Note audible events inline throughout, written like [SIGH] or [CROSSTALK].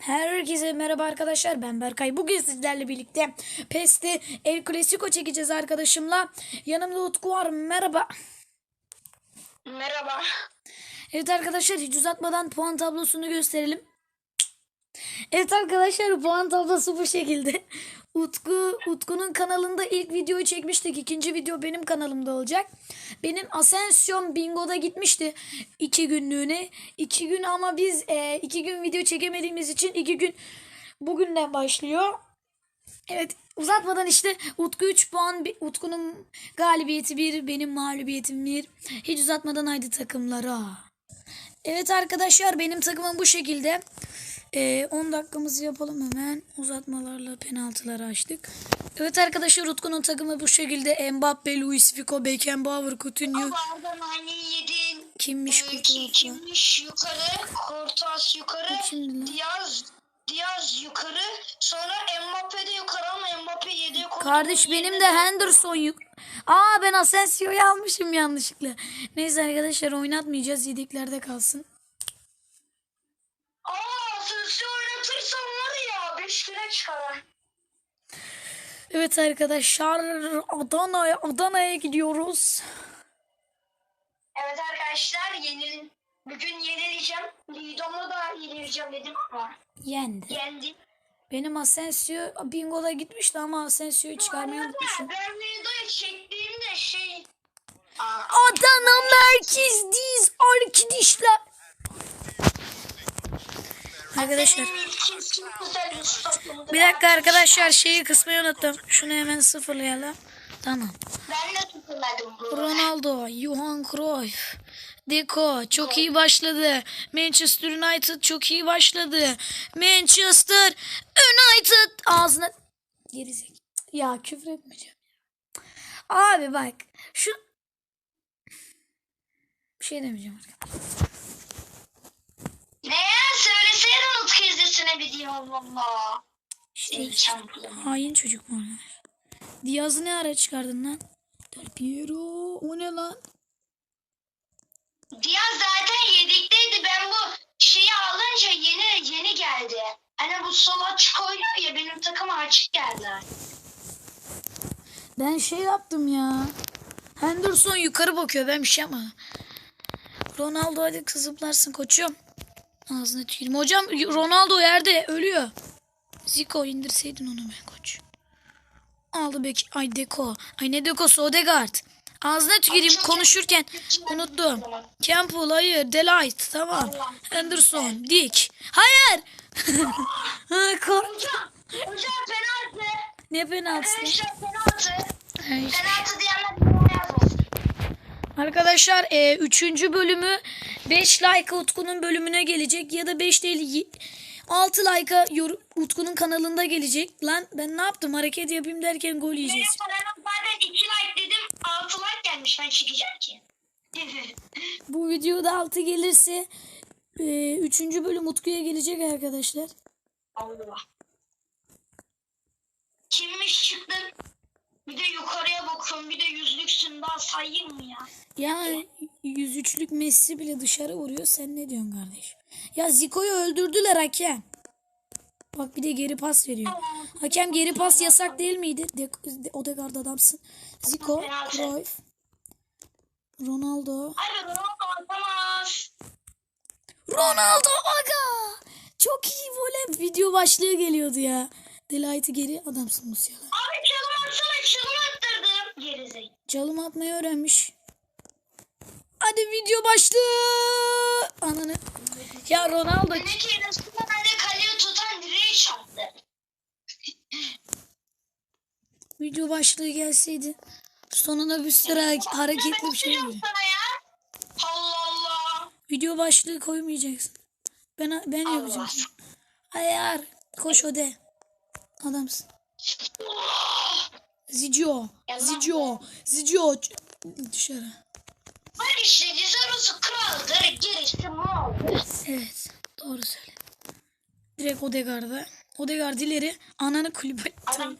Herkese merhaba arkadaşlar ben Berkay. Bugün sizlerle birlikte PES'te El Clasico çekeceğiz arkadaşımla. Yanımda Utku var merhaba. Merhaba. Evet arkadaşlar hiç uzatmadan puan tablosunu gösterelim. Evet arkadaşlar puan tablosu bu şekilde. Utku Utku'nun kanalında ilk videoyu çekmiştik. İkinci video benim kanalımda olacak. Benim Ascension Bingo'da gitmişti iki günlüğüne. İki gün ama biz e, iki gün video çekemediğimiz için iki gün bugünden başlıyor. Evet uzatmadan işte Utku 3 puan, Utku'nun galibiyeti 1, benim mağlubiyetim 1. Hiç uzatmadan haydi takımlara. Evet arkadaşlar benim takımım bu şekilde. Ee, 10 dakikamızı yapalım hemen. Uzatmalarla penaltıları açtık. Evet arkadaşlar Utku'nun takımı bu şekilde. Mbappe, Luis Figo, Beckenbauer, Coutinho. Kimmiş Ee, Coutinho? kimmiş yukarı. Kortas yukarı. Diaz Diaz yukarı. Sonra Mbappe de yukarı ama Mbappe yedi. Kardeş benim de Henderson yük. Aa ben Asensio'yu almışım yanlışlıkla. Neyse arkadaşlar oynatmayacağız. Yedeklerde kalsın. Ya 5 güne çıkar. Evet arkadaşlar Adana'ya Adana'ya gidiyoruz. Evet arkadaşlar yenil bugün yenileceğim. Lidom'la da yenileceğim dedim ama Yendi. yendim. Benim Asensio bingo'da gitmişti ama Asensio'yu çıkarmayı unutmuşum. Ben videoyu çektiğimde şey Adana merkezdeyiz arkadaşlar. Arkadaşlar bir dakika arkadaşlar şeyi kısmayı unuttum. Şunu hemen sıfırlayalım. Tamam. Ben de tutuladım bu. Ronaldo, Johan Cruyff, Deco çok iyi başladı. Manchester United çok iyi başladı. Manchester United ağzına gerizek. Ya küfür etmeyeceğim. Abi bak şu bir şey demeyeceğim arkadaşlar. Ne Söyleseydin Utku diye Allah Allah. İşte hain çocuk mu onlar? Diaz'ı ne ara çıkardın lan? Del Piero o ne lan? Diaz zaten yedekteydi. Ben bu şeyi alınca yeni yeni geldi. Hani bu sol açık oynuyor ya benim takıma açık geldi. Ben şey yaptım ya. Henderson yukarı bakıyor. Ben bir şey yapmadım. Ronaldo hadi zıplarsın koçum. Ağzına tükürüm. Hocam Ronaldo yerde ölüyor. Zico indirseydin onu be koç. Aldı bek. Ay Deko. Ay ne Deko'su Odegaard. Ağzına tüküreyim konuşurken unuttum. Campbell hayır. Delight tamam. Henderson. Dick. Hayır. [LAUGHS] Hocam, hocam penaltı. Ne penaltısı? Arkadaşlar penaltı. Ay. Penaltı diyenler. Arkadaşlar 3. bölümü 5 like Utku'nun bölümüne gelecek ya da 5 değil 6 like'a Utku'nun kanalında gelecek. Lan ben ne yaptım hareket yapayım derken gol Benim yiyeceğiz. paranım zaten 2 like dedim 6 like gelmiş ben çıkacağım ki. [LAUGHS] Bu videoda 6 gelirse 3. bölüm Utku'ya gelecek arkadaşlar. Allah. Kimmiş çıktın? Bir de yukarıya bakıyorum. Bir de yüzlüksün daha sayayım mı ya? Ya 103'lük Messi bile dışarı vuruyor. Sen ne diyorsun kardeş? Ya Zico'yu öldürdüler hakem. Bak bir de geri pas veriyor. Hakem geri pas yasak değil miydi? De De- Odegaard adamsın. Zico, Cruyff, Ronaldo. Abi Ronaldo atamaz. Ronaldo aga! Çok iyi voley. Video başlığı geliyordu ya. Delight'ı geri adamsın Musiala. Çalım attırdım. Gerizek. Çalım atmayı öğrenmiş. Hadi video başlığı. Ananı. Ya Ronaldo Ne ki Resul'den de kaleye tutan direği çarptı. video başlığı gelseydi. Sonuna bir sıra hareketli bir şey ya. Allah Allah. Video başlığı koymayacaksın. Ben ben yapacağım. Ayar. Koş ode. Adamsın. Zico. Zico. Zico. Dışarı. Bak işte Cezarosu kraldır. Gerisi maldır. Evet. Doğru söyle. Direkt Odegaard'a. Odegaard ileri. Ananı kulübe. Hadi.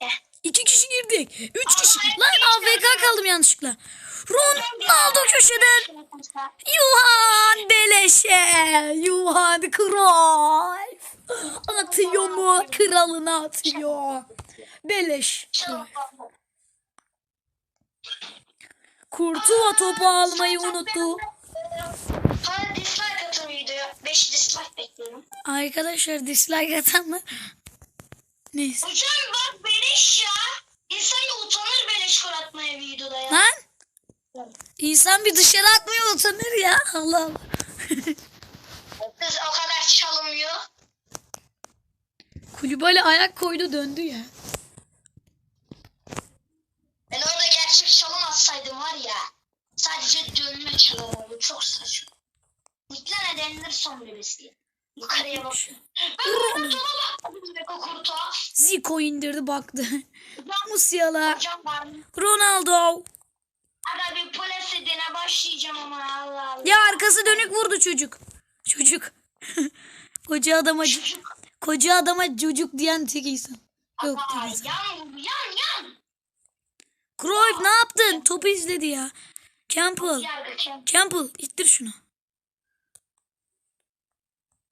Eh. İki kişi girdik. Üç kişi. Lan AFK kaldım yanlışlıkla. Ronaldo köşeden. Yuhan Beleşe. Yuhan Cruyff. Atıyor mu? Kralına atıyor. Beleş. Kurtuğa topu almayı unuttu. Hadi dislike atın videoya. 5 dislike bekliyorum. Arkadaşlar dislike atan mı? Neyse. Hocam bak beleş ya. İnsan utanır beleş gol atmaya videoda ya. Lan insan bir dışarı atmıyor utanır ya. Allah Allah. Kız o kadar çalınmıyor. Kulübali ayak koydu döndü ya. Ben orada gerçek çalım atsaydım var ya. Sadece dönme oldu. Çok saçma. Niklene denilir son birisi. Yukarıya bak. Ben kurtuğa bakmadım be o kurtuğa. Zico indirdi baktı. [LAUGHS] Musiala. Ronaldo. Aga bir polis edene başlayacağım ama Allah Allah. Ya arkası dönük vurdu çocuk. Çocuk. [LAUGHS] koca adama Çocuk. koca adama çocuk diyen tek insan. Yok Aa, yan yan yan. Cruyff ne yaptın? Topu izledi ya. Campbell. Campbell ittir şunu.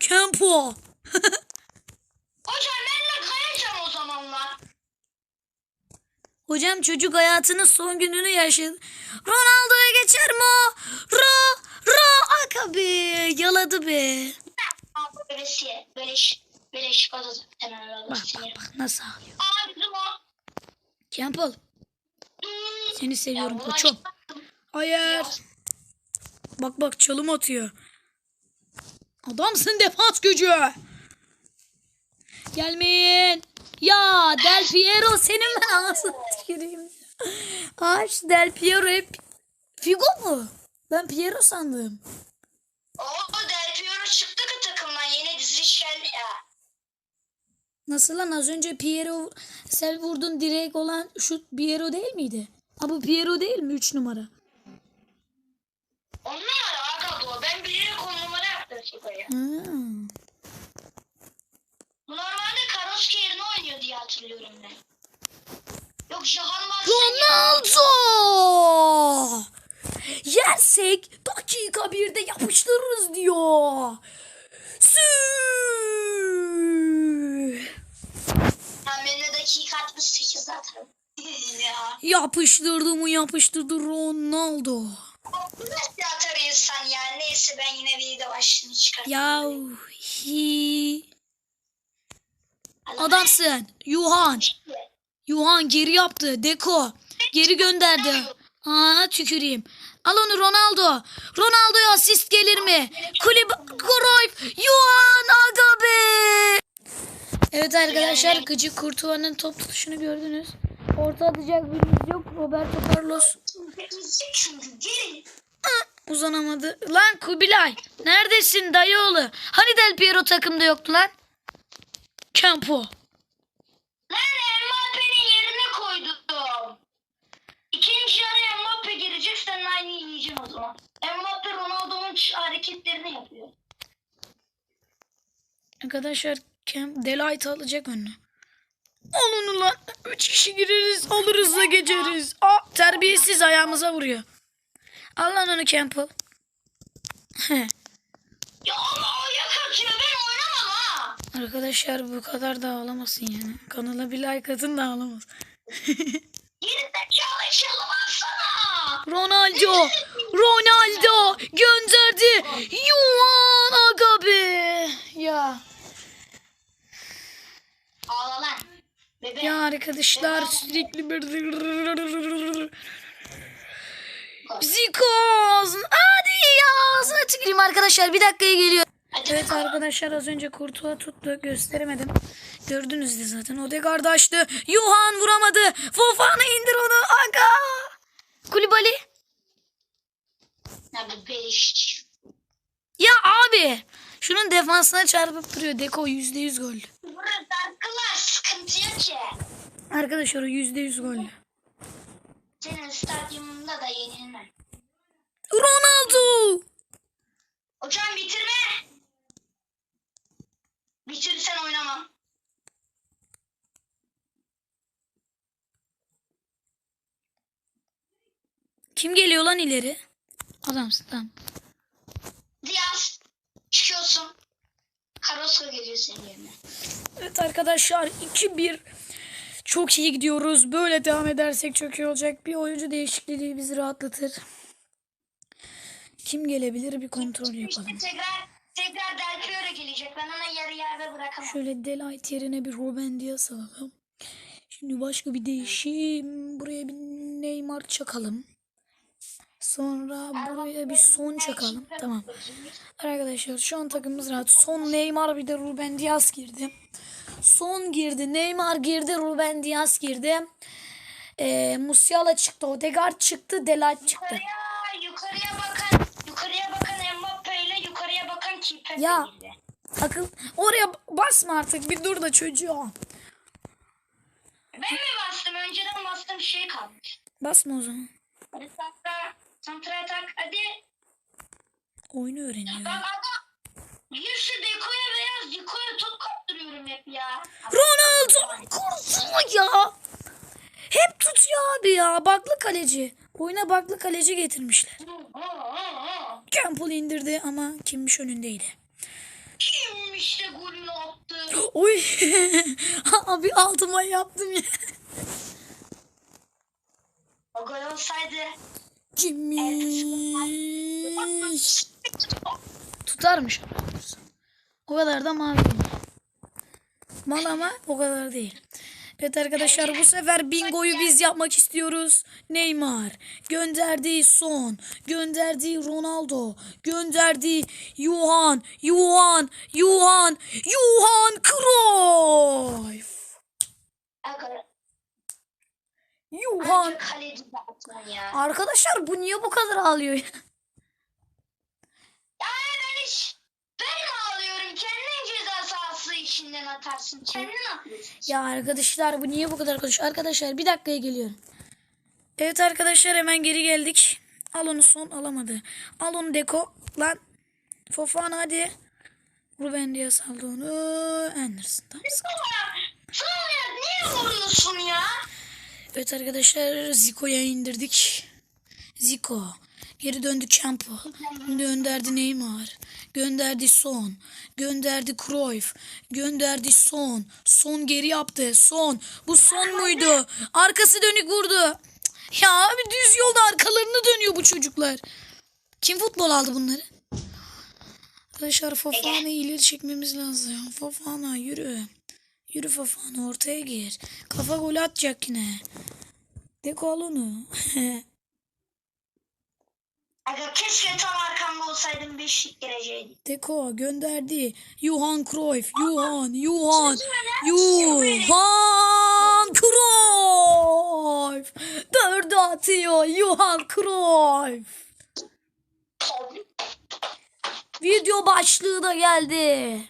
Campbell. [LAUGHS] Hocam benimle kayacağım o zamanlar. Hocam çocuk hayatının son gününü yaşadı. Ronaldo'ya geçer mi o? Ro, ro, aga be. Yaladı be. Aa, Böylesi. Beleş. Beleş gazoz. Hemen öyle Bak bak bak nasıl ağlıyor. Aa bizim o. Campbell. Seni seviyorum Ya, koçum. Hayır. Bak bak çalım atıyor. Adamsın defans gücü. Gelmeyin. Ya Del Piero senin ben [LAUGHS] ağzına tüküreyim. Ağaç Del Piero hep Figo mu? Ben Piero sandım. Oo Del Piero çıktı ki takımdan. Yeni diziliş geldi ya. Nasıl lan az önce Piero sen vurdun direkt olan şut Piero değil miydi? Ha bu Piero değil mi 3 numara? On numara aga bu. Ben bilerek on numara yaptım Chico'yu. Hmm. Normalde Karoski yerine oynuyor diye hatırlıyorum ben. Yok Jahan var. Ronaldo! Yersek dakika birde yapıştırırız diyor. Sü! Ben benimle dakika 68 zaten. Ya. Yapıştırdı mı yapıştırdı Ronaldo. Nasıl atar insan ya? Neyse ben yine video başlığını çıkartayım. Ya hi. Adamsın. Yuhan. Yuhan geri yaptı. Deko. Geri gönderdi. Aa tüküreyim. Al onu Ronaldo. Ronaldo'ya asist gelir mi? Kulüp Cruyff. Yuhan aga be. Evet arkadaşlar gıcık Kurtuva'nın top tutuşunu gördünüz. Orta atacak birimiz yok. Roberto Carlos Çünkü gelin. uzanamadı. Lan Kubilay. Neredesin dayıoğlu? Hani Del Piero takımda yoktu lan? Campo. Lan Mbappe'nin yerine koydum. İkinci yarı Mbappe girecek sen aynı yiyeceksin o zaman. Mbappe Ronaldo'nun hareketlerini yapıyor. Arkadaşlar Cam Delight alacak önüne. Al onu lan. Üç kişi gireriz alırız da geçeriz. Aa, terbiyesiz ayağımıza vuruyor. Al lan onu Campbell. [LAUGHS] Ya ama o yakatıyor ben oynamam ha. Arkadaşlar bu kadar da ağlamasın yani. Kanala bir like atın da baksana. [LAUGHS] Ronaldo. Ronaldo gönderdi. Yuan aga be. Ya. Ağla lan. Bebe. Ya arkadaşlar sürekli bir... Ağzına... Hadi ya ağzına tüküreyim arkadaşlar bir dakikaya geliyor. Evet arkadaşlar az önce Kurtuğa tuttu gösteremedim. Gördünüz de zaten Odegaard açtı. Yuhan vuramadı. Fofana indir onu. Aga. Kulibali. Ya abi. Şunun defansına çarpıp duruyor. Deko %100 gol. Burada darkılar atıyor ki. Arkadaşlar yüzde yüz golle. Senin stadyumunda da yenilme. Ronaldo! Hocam bitirme. Bitirirsen oynamam. Kim geliyor lan ileri? Adamsın tamam. Diaz çıkıyorsun. Karoska geliyor senin yerine. Evet arkadaşlar 2-1 çok iyi gidiyoruz. Böyle devam edersek çok iyi olacak. Bir oyuncu değişikliği bizi rahatlatır. Kim gelebilir bir kontrol İşte yapalım. tekrar tekrar Del Piero gelecek. Ben ona yarı yerde bırakamam. Şöyle Delight yerine bir Ruben Diaz alalım. Şimdi başka bir değişim. Buraya bir Neymar çakalım. Sonra buraya bir son çakalım. Tamam. Arkadaşlar şu an takımımız rahat. Son Neymar bir de Ruben Diaz girdi. Son girdi. Neymar girdi. Ruben Diaz girdi. Ee, Musiala çıktı. Odegaard çıktı. Delight çıktı. Yukarıya, yukarıya bakan, yukarıya bakan Mbappe ile yukarıya bakan Kimpembe Ya. Akıl oraya basma artık. Bir dur da çocuğu. Ben mi bastım? Önceden bastım şey kalmış. Basma o zaman. Hadi santra, santra atak. Hadi. Oyunu öğreniyor. Bak adam. Yüzü Deko'ya beyaz Deko'ya top kaptırıyorum hep ya. Ronaldo kursana ya. Hep tutuyor abi ya. Baklı kaleci. Oyuna baklı kaleci getirmişler. Campbell indirdi ama kimmiş önündeydi. Kim işte golünü attı? Oy. [LAUGHS] abi altıma yaptım ya. O gol olsaydı. Kimmiş? Tutarmış. O kadar da mavi değil. Mal ama o kadar değil. Evet arkadaşlar bu sefer bingoyu biz yapmak istiyoruz. Neymar gönderdi Son, gönderdi Ronaldo, gönderdi Johan, Johan, Johan, Johan Cruyff. Kaleci zaten ya. Arkadaşlar bu niye bu kadar ağlıyor? ya? Ben hiç ben ağlıyorum? Kendin ceza sahası içinden atarsın. Kendin atıyorsun. Ya arkadaşlar bu niye bu kadar konuşuyor? Arkadaşlar bir dakikaya geliyorum. Evet arkadaşlar hemen geri geldik. Al onu son alamadı. Al onu Deko. Lan. Fofana hadi. Ruben Diaz aldı onu. Anderson tamam. Sonra niye vuruyorsun ya? Evet arkadaşlar Zico'ya indirdik. Zico. Geri döndü Campbell. Gönderdi Neymar. Gönderdi Son. Gönderdi Cruyff. Gönderdi Son. Son geri yaptı. Son. Bu Son muydu? Arkası dönük vurdu. Ya abi düz yolda arkalarını dönüyor bu çocuklar. Kim futbol aldı bunları? Arkadaşlar Fofana'yı ileri çekmemiz lazım. Fofana yürü. Yürü Fofana ortaya gir. Kafa gol atacak yine. Deko al onu. [LAUGHS] Aga keşke tam arkamda olsaydım beşlik geleceğiydi. Deko gönderdi. Johan Cruyff. Johan. Johan. Johan Cruyff. Dördü atıyor. Johan Cruyff. Video başlığı da geldi.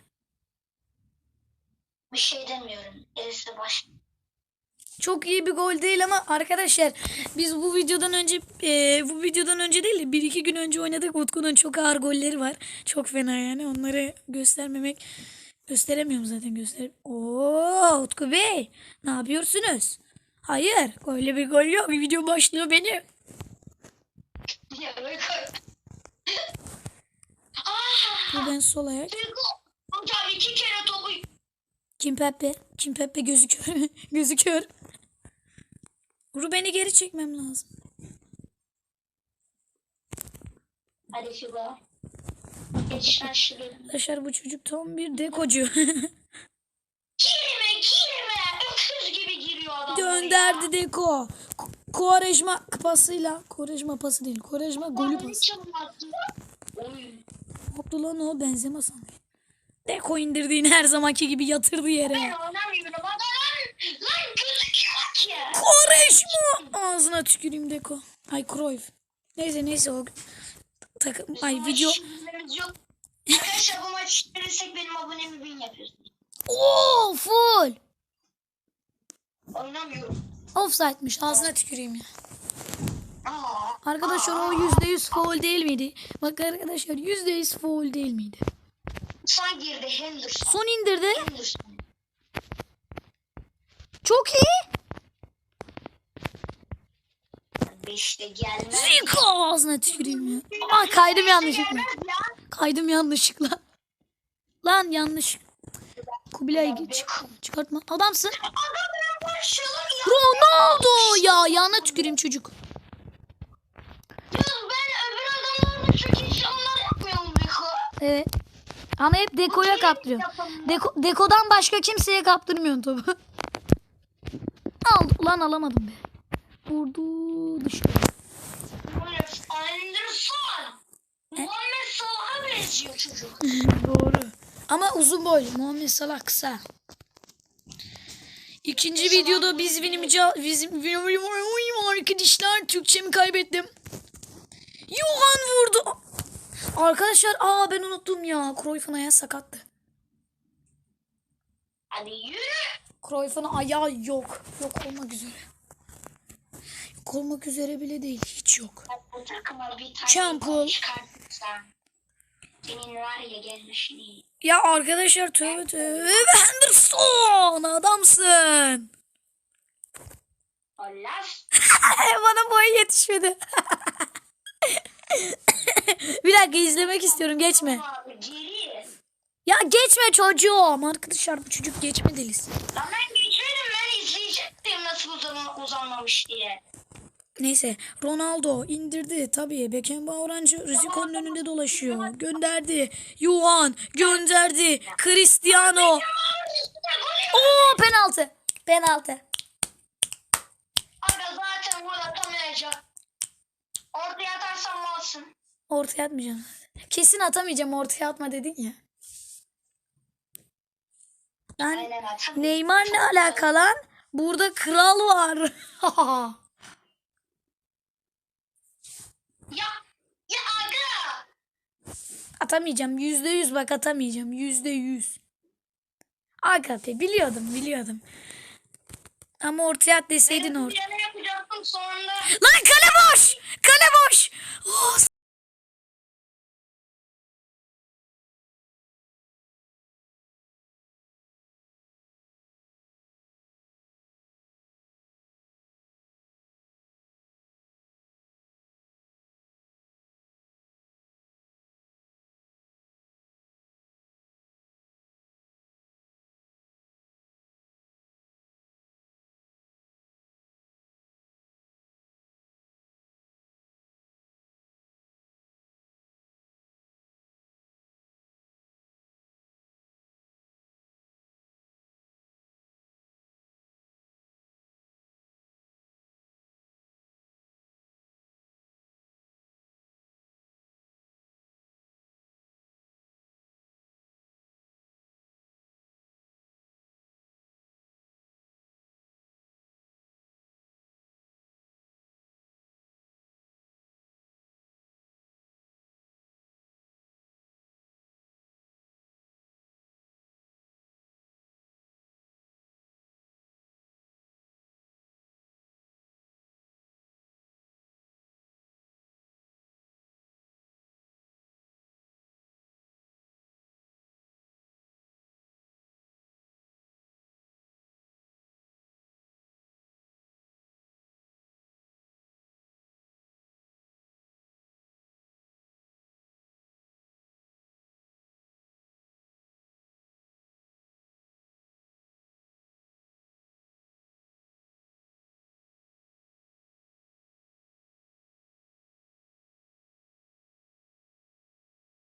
Bir şey demiyorum. Gerisi baş. Çok iyi bir gol değil ama arkadaşlar biz bu videodan önce e, bu videodan önce değil de bir iki gün önce oynadık. Utku'nun çok ağır golleri var. Çok fena yani onları göstermemek gösteremiyorum zaten göster. Oo Utku Bey ne yapıyorsunuz? Hayır öyle bir gol yok. Video başlıyor benim. Koy. Ah! Sol ayak. Hocam iki kere Kim Pepe. Kim Pepe gözüküyor. [LAUGHS] gözüküyor. Ruben'i geri çekmem lazım. Hadi lan şuraya. Arkadaşlar bu çocuk tam bir dekocu. [LAUGHS] Girme girme. Öküz gibi giriyor adam. Gönderdi Deko. Ko- Quaresma pasıyla. Quaresma pası değil. Quaresma golü pası. Oy. Abdullah o benzeme sanıyor. Deko indirdiğini her zamanki gibi yatırdı Ben yere. gözüküyor ki. Quaresma. Ağzına tüküreyim Deko. Ay Cruyff. Neyse neyse o takım. Ay video. Arkadaşlar bu maç verirsek benim abonemi bin yapıyorsunuz. Oo full. Oynamıyorum. Offside'miş. Ağzına tüküreyim ya. Arkadaşlar o %100 foul değil miydi? Bak arkadaşlar %100 foul değil miydi? Son girdi Henderson. Son indirdi. Henderson. Çok iyi. İşte gelmez. Zico ağzına tüküreyim ya. Aa kaydım yanlışlıkla. Kaydım yanlışlıkla. Lan yanlış. Kubilay geç. Çıkartma. Adamsın. Ya. Ronaldo ya. Yanına tüküreyim çocuk. Ya ben öbür adamlarla çok insanlar yapmıyorum Beko. Evet. Ama hep dekoya kaptırıyorum. Deko, dekodan başka kimseye kaptırmıyorsun topu. [LAUGHS] Al. Ulan alamadım be. Vurdu dışarı. Anderson. Muhammed Salah'a benziyor çocuk. Doğru. Ama uzun boylu. Muhammed Salah kısa. İkinci videoda biz vinimici bizim arkadaşlar Türkçemi kaybettim. Vurdu. Arkadaşlar aa ben unuttum ya. Cruyff'un ayağı sakattı. Hadi yürü. Cruyff'un ayağı yok. Yok olmak üzere. Yok olmak üzere bile değil. Hiç yok. Bu takıma bir tane Campbell. gol çıkartırsan. Senin var ya gelmişini. Ya arkadaşlar tövbe tövbe. Henderson adamsın. Allah. [LAUGHS] Bana boy yetişmedi. [LAUGHS] [LAUGHS] bir dakika izlemek istiyorum geçme. Geri. Ya geçme çocuğum. Arkadaşlar bu çocuk geçme delisi. Lan ben geçmedim ben izleyecektim nasıl uzan uzanmamış diye. Neyse Ronaldo indirdi tabii. Beckenbauer'ancı Risiko'nun önünde dolaşıyor. Gönderdi. Yuan gönderdi. Cristiano. Oo penaltı. Penaltı. Aga zaten gol atamayacak. Ortaya atarsan malsın. Ortaya atmayacağım. Kesin atamayacağım ortaya atma dedin ya. Aynen atamayacak. Neymar ne alaka lan? Burada kral var. [LAUGHS] Ya ya aga. atamayacağım. Yüzde yüz bak atamayacağım. Yüzde yüz. Aga be biliyordum biliyordum. Ama ortaya at deseydin Ben orta. bir yana yapacaktım sonra. Lan kale boş. Kale boş. Oh,